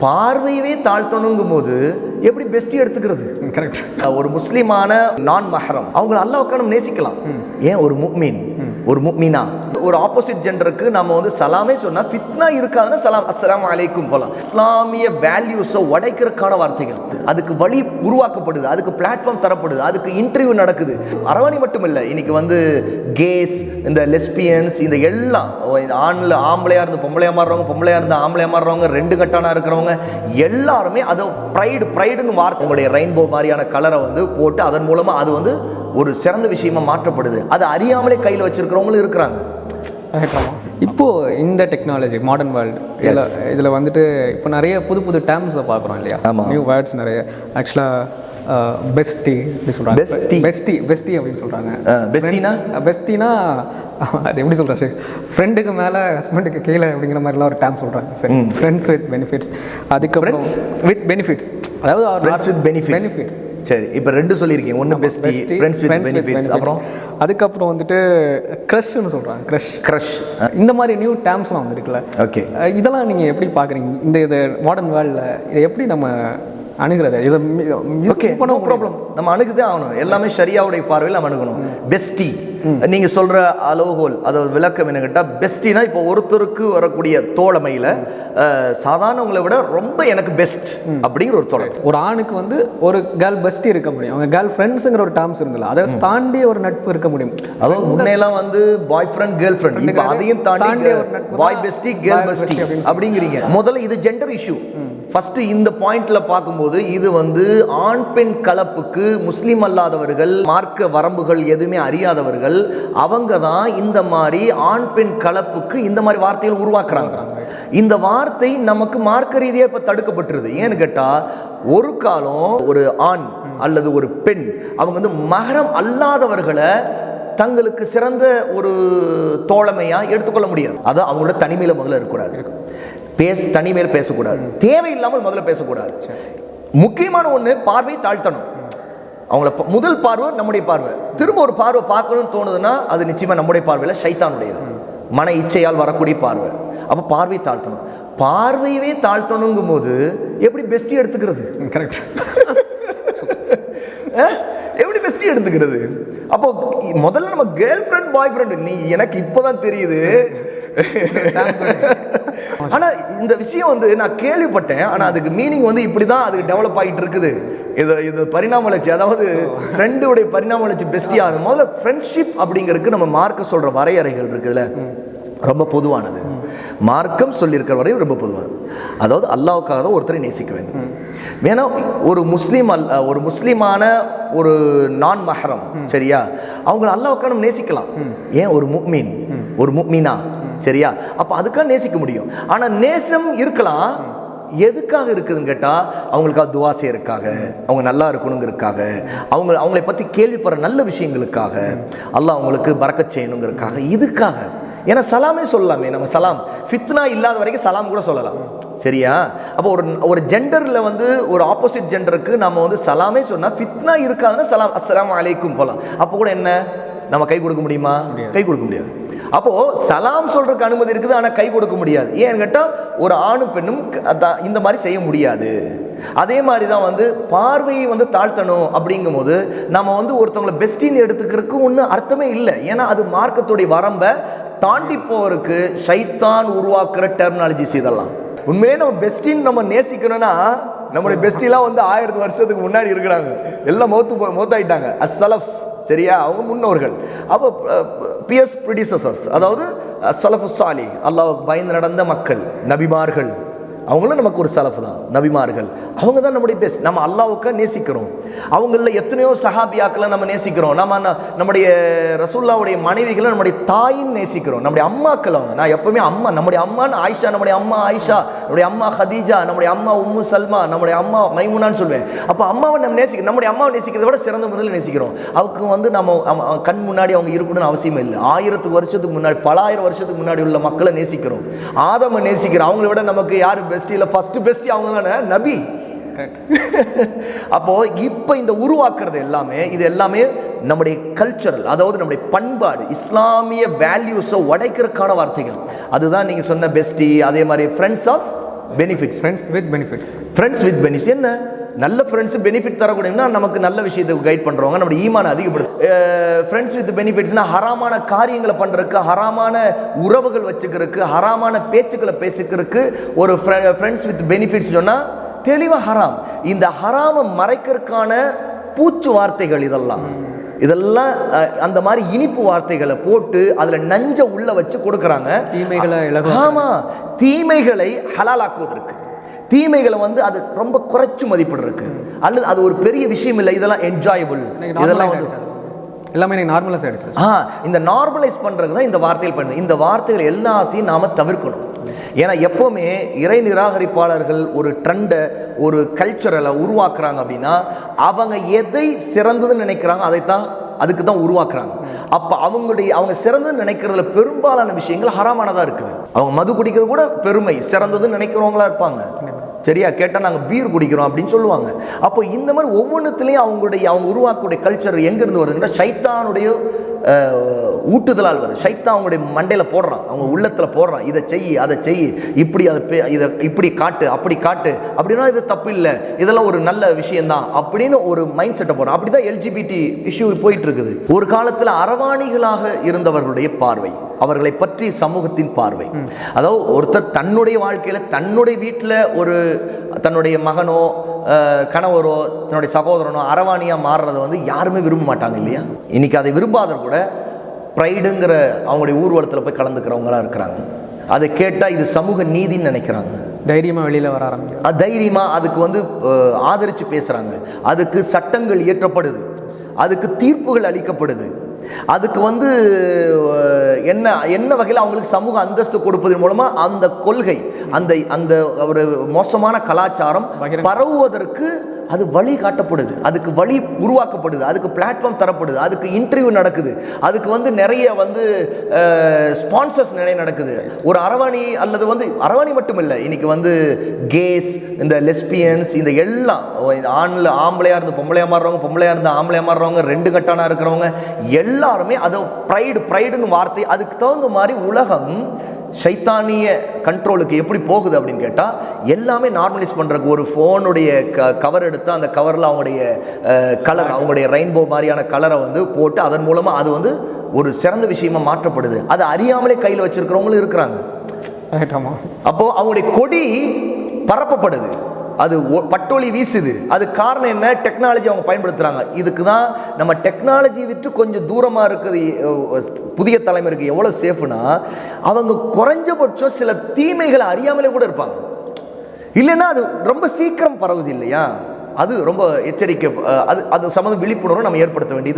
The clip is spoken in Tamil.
பார்வையவே தாழ்த்தணுங்கும் போது எப்படி பெஸ்டி எடுத்துக்கிறது? கரெக்ட் ஒரு முஸ்லிமான நான் மஹரம் அவங்கள அல்லாஹ் உட்காந்து நேசிக்கலாம். ஏன்? ஒரு முக்மீன். ஒரு முக்மீனா? ஒரு ஆப்போசிட் ஜெண்டருக்கு நம்ம வந்து சலாமே சொன்னா ஃபித்னா இருக்காதுன்னா சலாம் அஸ்லாம் அலைக்கும் போலாம். இஸ்லாமிய வேல்யூஸை உடைக்கிறதுக்கான வார்த்தைகள். அதுக்கு வழி உருவாக்கப்படுது அதுக்கு பிளாட்ஃபார்ம் தரப்படுது அதுக்கு இன்டர்வியூ நடக்குது. அரவாணி மட்டும் இல்லை இன்னைக்கு வந்து கேஸ் இந்த லெஸ்பியன்ஸ் இந்த எல்லாம் இந்த ஆண்ல ஆம்பளையா இருந்து பொம்பளையா மாறுறவங்க பொம்பளையா இருந்து ஆம்பளையா மாறுறவங்க ரெண்டு கட்டானா இருக்கிறவங்க எல்லாருமே அதை ப்ரைடு ப்ரைடுன்னு மார்க் உங்களுடைய ரெயின்போ மாதிரியான கலரை வந்து போட்டு அதன் மூலமா அது வந்து ஒரு சிறந்த விஷயமா மாற்றப்படுது. அது அறியாமலே கையில் வச்சிருக்கிறவங்களும் இருக்கிறாங்க. இப்போ இந்த டெக்னாலஜி மாடர்ன் வேர்ல்டு இதில் இதில் வந்துட்டு இப்போ நிறைய புது புது டேர்ம்ஸை பார்க்குறோம் இல்லையா. நியூ வேர்ட்ஸ் நிறைய. ஆக்சுவலாக பெஸ்டி அப்படி சொல்கிறாங்க Bestie. பெஸ்டி பெஸ்டி அப்படின்னு சொல்கிறாங்க பெஸ்டினா பெஸ்டினா அது எப்படி சொல்கிறது ஃப்ரெண்டுக்கு மேலே ஹஸ்பண்டுக்கு கீழே அப்படிங்கிற மாதிரிலாம் ஒரு டேம் சொல்கிறாங்க சரி. ஃப்ரெண்ட்ஸ் வித் பெனிஃபிட்ஸ் அதுக்கப்புறம் வித் பெனிஃபிட்ஸ் அதாவது வித் பெனிஃபிட்ஸ் சரி இப்போ ரெண்டு சொல்லியிருக்கீங்க. ஒன்று பெஸ்டி ஃப்ரெண்ட்ஸ் வித் பெனிஃபிட்ஸ் அப்புறம்? அதுக்கப்புறம் வந்துட்டு க்ரஷ்னு சொல்கிறாங்க க்ரஷ் க்ரஷ் இந்த மாதிரி நியூ டேர்ம்ஸ்லாம் வந்துருக்குல்ல. ஓகே இதெல்லாம் நீங்கள் எப்படி பார்க்குறீங்க இந்த இது மாடர்ன் வேர்ல்டில் இதை எப்படி நம்ம அணுகிறது? இதை ஓகே நோ ப்ராப்ளம் நம்ம அணுகுதே ஆகணும். எல்லாமே ஷரியாவுடைய பார்வையில் நம்ம அணுகணும். பெஸ்டி நீங்க சொல்ற அலோகோல் அதை விளக்கம் என்ன கேட்டா பெஸ்டினா இப்போ ஒருத்தருக்கு வரக்கூடிய தோழமையில சாதாரணவங்களை விட ரொம்ப எனக்கு பெஸ்ட் அப்படிங்கிற ஒரு தோழமை ஒரு ஆணுக்கு வந்து ஒரு கேர்ள் பெஸ்டி இருக்க முடியும். அவங்க கேர்ள் ஃப்ரெண்ட்ஸுங்கிற ஒரு டேர்ம்ஸ் இருந்தல அதை தாண்டி ஒரு நட்பு இருக்க முடியும். அதாவது முன்னையெல்லாம் வந்து பாய் ஃப்ரெண்ட் கேர்ள் ஃப்ரெண்ட் இப்போ அதையும் தாண்டி பாய் பெஸ்டி கேர்ள் பெஸ்டி அப்படிங்கிறீங்க. முதல்ல இது ஜெண்டர் இஷ்யூ ஃபஸ்ட்டு இந்த பாயிண்ட்ல பார்க்கும்போது இது வந்து ஆண் பெண் கலப்புக்கு முஸ்லீம் அல்லாதவர்கள் மார்க்க வரம்புகள் எதுவுமே அறியாதவர்கள் அவங்க தான் இந்த மாதிரி ஆண் பெண் கலப்புக்கு இந்த மாதிரி வார்த்தைகள் உருவாக்குறாங்க. இந்த வார்த்தை நமக்கு மார்க்க ரீதியாக இப்போ தடுக்கப்பட்டுருது. ஏன்னு கேட்டால் ஒரு காலம் ஒரு ஆண் அல்லது ஒரு பெண் அவங்க வந்து மகரம் அல்லாதவர்களை தங்களுக்கு சிறந்த ஒரு தோழமையாக எடுத்துக்கொள்ள முடியாது. அது அவங்களோட தனிமையில் முதல்ல இருக்கக்கூடாது. பேச தனிமையில் பேசக்கூடாது. தேவையில்லாமல் முதல்ல பேசக்கூடாது. முக்கியமான ஒண்ணு பார்வை தாழ்த்தணும். அவங்கள முதல் பார்வை நம்முடைய பார்வை. திரும்ப ஒரு பார்வை பார்க்கணும்னு தோணுதுன்னா அது நிச்சயமா நம்முடைய பார்வையில ஷைத்தானுடையது. மன இச்சையால் வரக்கூடிய பார்வை. அப்ப பார்வை தாழ்த்தணும். பார்வையவே தாழ்த்தணுங்கும் போது எப்படி பெஸ்டி எடுத்துக்கிறது? கரெக்ட்? எப்படி பெஸ்டி எடுத்துக்கிறது? அப்போ முதல்ல நம்ம கேர்ள் ஃப்ரெண்ட் பாய் ஃப்ரெண்ட் நீ எனக்கு இப்போதான் தெரியுது. ஆனால் இந்த விஷயம் வந்து நான் கேள்விப்பட்டேன். ஆனால் அதுக்கு மீனிங் வந்து இப்படி தான் அதுக்கு டெவலப் ஆகிட்டு இருக்குது இது இது பரிணாம வளர்ச்சி அதாவது ஃப்ரெண்டுடைய பரிணாம வளர்ச்சி பெஸ்டியா முதல்ல ஃப்ரெண்ட்ஷிப் அப்படிங்கிறதுக்கு நம்ம மார்க்க சொல்கிற வரையறைகள் இருக்குதுல்ல. ரொம்ப பொதுவானது. மார்க்கம் சொல்லியிருக்கிற வரையும் ரொம்ப பொதுவானது. அதாவது அல்லாவுக்காக தான் ஒருத்தரை நேசிக்க வேண்டும். வேணா ஒரு முஸ்லீம் அல் ஒரு முஸ்லீமான ஒரு நான் மஹரம் சரியா? அவங்கள அல்லாவுக்காக நம்ம நேசிக்கலாம். ஏன்? ஒரு முக்மீன். ஒரு முக்மீனா? சரியா? அப்போ அதுக்காக நேசிக்க முடியும். ஆனால் நேசம் இருக்கலாம். எதுக்காக இருக்குதுன்னு கேட்டால் அவங்களுக்காக துவா செய்யறதுக்காக அவங்க நல்லா இருக்கணுங்கிறதுக்காக அவங்க அவங்களை பற்றி கேள்விப்படுற நல்ல விஷயங்களுக்காக அல்லாஹ் அவங்களுக்கு பறக்கச் செய்யணுங்கிறதுக்காக இதுக்காக. ஏன்னா சலாமே சொல்லலாமே நம்ம சலாம். ஃபித்னா இல்லாத வரைக்கும் சலாம் கூட சொல்லலாம். சரியா? அப்போ ஒரு ஒரு ஜெண்டரில் வந்து ஒரு ஆப்போசிட் ஜெண்டருக்கு நம்ம வந்து சலாமே சொன்னால் ஃபித்னா இருக்காதுன்னா சலாம் அஸ்ஸலாமு அலைக்கும் போகலாம் அப்போ கூட என்ன? நம்ம கை கொடுக்க முடியுமா? கை கொடுக்க முடியாது. அப்போ சலாம் சொல்றதுக்கு அனுமதி இருக்குது ஆனால் கை கொடுக்க முடியாது. ஏன்னு கேட்டால் ஒரு ஆணும் பெண்ணும் க- அதான் இந்த மாதிரி செய்ய முடியாது. அதே மாதிரி தான் வந்து பார்வையை வந்து தாழ்த்தணும் அப்படிங்கும்போது நம்ம வந்து ஒருத்தவங்களை பெஸ்டின்னு எடுத்துக்கிறதுக்கு ஒன்றும் அர்த்தமே இல்லை. ஏன்னா அது மார்க்கத்துடைய வரம்பை தாண்டி போறதுக்கு ஷைத்தான் உருவாக்குற டெர்மினாலஜிஸ் இதெல்லாம் உண்மையிலே நம்ம பெஸ்டின்னு நம்ம நேசிக்கணும்னா நம்முடைய பெஸ்டிலாம் வந்து ஆயிரத்து வருஷத்துக்கு முன்னாடி இருக்கிறாங்க. எல்லாம் மௌத்து போ- மௌத்தாயிட்டாங்க. அஸ்ஸலஃப் சரியா? அவங்க முன்னோர்கள். அப்போ பிஎஸ் ப்ரிடிசஸர்ஸ் அதாவது சலஃபுசாலி சாலி பயந்து நடந்த மக்கள் நபிமார்கள். அவங்களும் நமக்கு ஒரு சலஃப் தான் நபிமார்கள். அவங்க தான் நம்முடைய பெஸ்ட் நம்ம அல்லாவுக்காக நேசிக்கிறோம். அவங்களில் எத்தனையோ சஹாபியாக்களை நம்ம நேசிக்கிறோம். நம்ம நம்முடைய ரசூல்லாவுடைய மனைவிகளை நம்முடைய தாயின் நேசிக்கிறோம். நம்முடைய அம்மாக்கள் அவங்க. நான் எப்பவுமே அம்மா நம்முடைய அம்மான்னு ஆயிஷா நம்முடைய அம்மா ஆயிஷா நம்முடைய அம்மா ஹதீஜா நம்முடைய அம்மா உம்மு சல்மா நம்முடைய அம்மா மைமுனான்னு சொல்லுவேன் அப்போ அம்மாவை நம்ம நேசிக்க நம்முடைய அம்மாவை நேசிக்கிறத விட சிறந்த முறையில் நேசிக்கிறோம். அவங்க வந்து நம்ம கண் முன்னாடி அவங்க இருக்கணும்னு அவசியம் இல்லை. ஆயிரத்துக்கு வருஷத்துக்கு முன்னாடி பலாயிரம் வருஷத்துக்கு முன்னாடி உள்ள மக்களை நேசிக்கிறோம். ஆதம நேசிக்கிறோம் அவங்கள விட நமக்கு யார் பெஸ்ட் இல்லை? ஃபஸ்ட்டு பெஸ்ட் அவங்க தானே? நபி. அப்போ இப்போ இந்த உருவாக்குறது எல்லாமே இது எல்லாமே நம்முடைய கல்ச்சரல் அதாவது நம்முடைய பண்பாடு இஸ்லாமிய வேல்யூஸை உடைக்கிறதுக்கான வார்த்தைகள். அதுதான் நீங்க சொன்ன பெஸ்டி அதே மாதிரி friends of benefits friends with benefits friends with benefits என்ன? நல்ல ஃப்ரெண்ட்ஸ் பெனிஃபிட் தரக்கூடியனா நமக்கு நல்ல விஷயத்துக்கு கைட் பண்ணுறவங்க நம்மளுடைய ஈமான அதிகப்படுத்து ஃப்ரெண்ட்ஸ் வித் பெனிஃபிட்ஸ்னா ஹராமான காரியங்களை பண்ணுறதுக்கு ஹராமான உறவுகள் வச்சுக்கிறதுக்கு ஹராமான பேச்சுக்களை பேசிக்கிறதுக்கு ஒரு ஃப்ரெண்ட்ஸ் வித் பெனிஃபிட்ஸ் சொன்னால் தெளிவாக ஹராம். இந்த ஹராமை மறைக்கிறதுக்கான பூச்சு வார்த்தைகள் இதெல்லாம். இதெல்லாம் அந்த மாதிரி இனிப்பு வார்த்தைகளை போட்டு அதில் நஞ்ச உள்ள வச்சு கொடுக்குறாங்க. தீமைகளை இலகு ஆமா தீமைகளை ஹலாலாக்குவதற்கு. தீமைகளை வந்து அது ரொம்ப குறைச்சு மதிப்பிடுறதுக்கு. அல்லது அது ஒரு பெரிய விஷயம் இல்லை இதெல்லாம் என்ஜாயபிள் இதெல்லாம் வந்து எல்லாமே எனக்கு நார்மலைஸ் ஆயிடுச்சு ஆ இந்த நார்மலைஸ் பண்றது தான் இந்த வார்த்தைகள் பண்ணு இந்த வார்த்தைகள் எல்லாத்தையும் நாம தவிர்க்கணும். ஏன்னா எப்போவுமே இறை நிராகரிப்பாளர்கள் ஒரு ட்ரெண்டை ஒரு கல்ச்சரலை உருவாக்குறாங்க அப்படின்னா அவங்க எதை சிறந்ததுன்னு நினைக்கிறாங்க அதைத்தான் அதுக்கு தான் உருவாக்குறாங்க. அப்போ அவங்களுடைய அவங்க சிறந்ததுன்னு நினைக்கிறதுல பெரும்பாலான விஷயங்கள் ஹராமானதாக இருக்குது. அவங்க மது குடிக்கிறது கூட பெருமை சிறந்ததுன்னு நினைக்கிறவங்களா இருப்பாங்க. சரியா? கேட்டால் நாங்கள் பீர் குடிக்கிறோம் அப்படின்னு சொல்லுவாங்க. அப்போ இந்த மாதிரி ஒவ்வொன்றுத்துலேயும் அவங்களுடைய அவங்க உருவாக்கக்கூடிய கல்ச்சர் எங்கேருந்து வருதுன்னா சைத்தானுடைய ஊட்டுதலால் வருது. சைத்தான் அவங்களுடைய மண்டையில் போடுறான். அவங்க உள்ளத்தில் போடுறான். இதை செய் அதை செய் இப்படி அதை பே- இதை இப்படி காட்டு அப்படி காட்டு. அப்படின்னா இது தப்பு இல்லை. இதெல்லாம் ஒரு நல்ல விஷயம்தான் அப்படின்னு ஒரு மைண்ட் செட்டை போடுறான். அப்படி தான் எல்ஜிபிடி இஷ்யூ போயிட்டு இருக்குது ஒரு காலத்தில் அரவாணிகளாக இருந்தவர்களுடைய பார்வை அவர்களை பற்றி சமூகத்தின் பார்வை. அதாவது ஒருத்தர் தன்னுடைய வாழ்க்கையில் தன்னுடைய வீட்டில் ஒரு தன்னுடைய மகனோ கணவரோ தன்னுடைய சகோதரனோ அரவாணியாக மாறுறதை வந்து யாருமே விரும்ப மாட்டாங்க இல்லையா? இன்னைக்கு அதை விரும்பாதவர் கூட ப்ரைடுங்கிற அவங்களுடைய ஊர்வலத்தில் போய் கலந்துக்கிறவங்களா இருக்கிறாங்க. அதை கேட்டால் இது சமூக நீதின்னு நினைக்கிறாங்க. தைரியமாக வெளியில் வர ஆரம்பிக்கும் அது தைரியமா அதுக்கு வந்து அஹ், ஆதரிச்சு பேசுறாங்க. அதுக்கு சட்டங்கள் இயற்றப்படுது. அதுக்கு தீர்ப்புகள் அளிக்கப்படுது. அதுக்கு வந்து என்ன என்ன வகையில் அவங்களுக்கு சமூக அந்தஸ்து கொடுப்பதன் மூலமா அந்த கொள்கை அந்த அந்த ஒரு மோசமான கலாச்சாரம் பரவுவதற்கு அது வழி காட்டப்படுது. அதுக்கு வழி உருவாக்கப்படுது. அதுக்கு பிளாட்ஃபார்ம் தரப்படுது. அதுக்கு இன்டர்வியூ நடக்குது. அதுக்கு வந்து நிறைய வந்து ஸ்பான்சர்ஸ் நிறைய நடக்குது. ஒரு அரவாணி அல்லது வந்து அரவாணி மட்டும் இல்லை இன்றைக்கி வந்து கேஸ் இந்த லெஸ்பியன்ஸ் இந்த எல்லாம் ஆணில் ஆம்பளையாக இருந்து பொம்பளையா மாறுறவங்க பொம்பளையாக இருந்து ஆம்பளையா மாறுறவங்க ரெண்டு கட்டானா இருக்கிறவங்க எல்லாருமே அது ப்ரைடு ப்ரைடுன்னு வார்த்தை அதுக்கு தகுந்த மாதிரி உலகம் சைத்தானிய கண்ட்ரோலுக்கு எப்படி போகுது அப்படின்னு கேட்டால் எல்லாமே நார்மலைஸ் பண்ணுறதுக்கு ஒரு ஃபோனுடைய க கவர் எடுத்து அந்த கவரில் அவங்களுடைய கலர் அவங்களுடைய ரெயின்போ மாதிரியான கலரை வந்து போட்டு அதன் மூலமாக அது வந்து ஒரு சிறந்த விஷயமா மாற்றப்படுது. அது அறியாமலே கையில் வச்சிருக்கிறவங்களும் இருக்கிறாங்க. அப்போது அவங்களுடைய கொடி பரப்பப்படுது. அது ஒ- பட்டொளி வீசுது. அது காரணம் என்ன? டெக்னாலஜி அவங்க பயன்படுத்துகிறாங்க இதுக்கு தான் நம்ம டெக்னாலஜி விட்டு கொஞ்சம் தூரமாக இருக்குது புதிய தலைமுறைக்கு எவ்வளோ சேஃப்னா அவங்க குறைஞ்சபட்சம் சில தீமைகளை அறியாமலே கூட இருப்பாங்க. இல்லைன்னா அது ரொம்ப சீக்கிரம் பரவுது இல்லையா? அது ரொம்ப எச்சரிக்கை அது அது சம்மந்தம் விழிப்புணர்வு நம்ம ஏற்படுத்த வேண்டியது